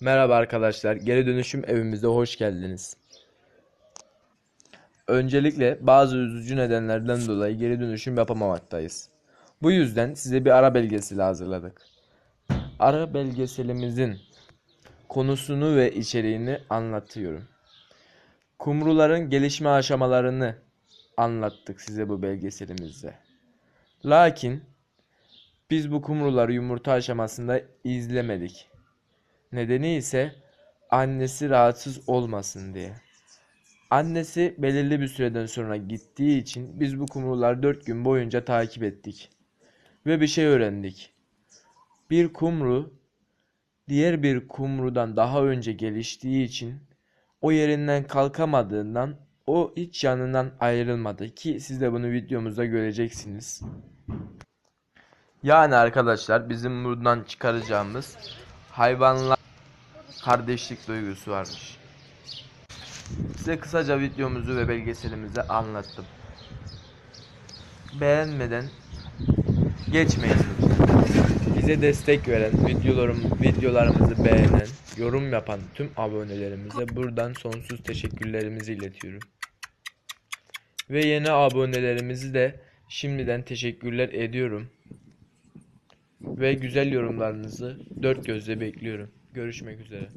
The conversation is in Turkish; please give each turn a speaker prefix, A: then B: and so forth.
A: Merhaba arkadaşlar, geri dönüşüm evimize hoş geldiniz. Öncelikle bazı üzücü nedenlerden dolayı geri dönüşüm yapamamaktayız. Bu yüzden size bir ara belgeseli hazırladık. Ara belgeselimizin konusunu ve içeriğini anlatıyorum. Kumruların gelişme aşamalarını anlattık size bu belgeselimizde. Lakin biz bu kumruları yumurta aşamasında izlemedik. Nedeni ise annesi rahatsız olmasın diye. Annesi belirli bir süreden sonra gittiği için biz bu kumruları 4 gün boyunca takip ettik. Ve bir şey öğrendik. Bir kumru diğer bir kumrudan daha önce geliştiği için o yerinden kalkamadığından o hiç yanından ayrılmadı ki siz de bunu videomuzda göreceksiniz. Yani arkadaşlar bizim buradan çıkaracağımız hayvanlar kardeşlik duygusu varmış. Size kısaca videomuzu ve belgeselimizi anlattım. Beğenmeden geçmeyin. Bize destek veren, videolarım, videolarımızı beğenen, yorum yapan tüm abonelerimize buradan sonsuz teşekkürlerimizi iletiyorum. Ve yeni abonelerimizi de şimdiden teşekkürler ediyorum. Ve güzel yorumlarınızı dört gözle bekliyorum. Görüşmek üzere.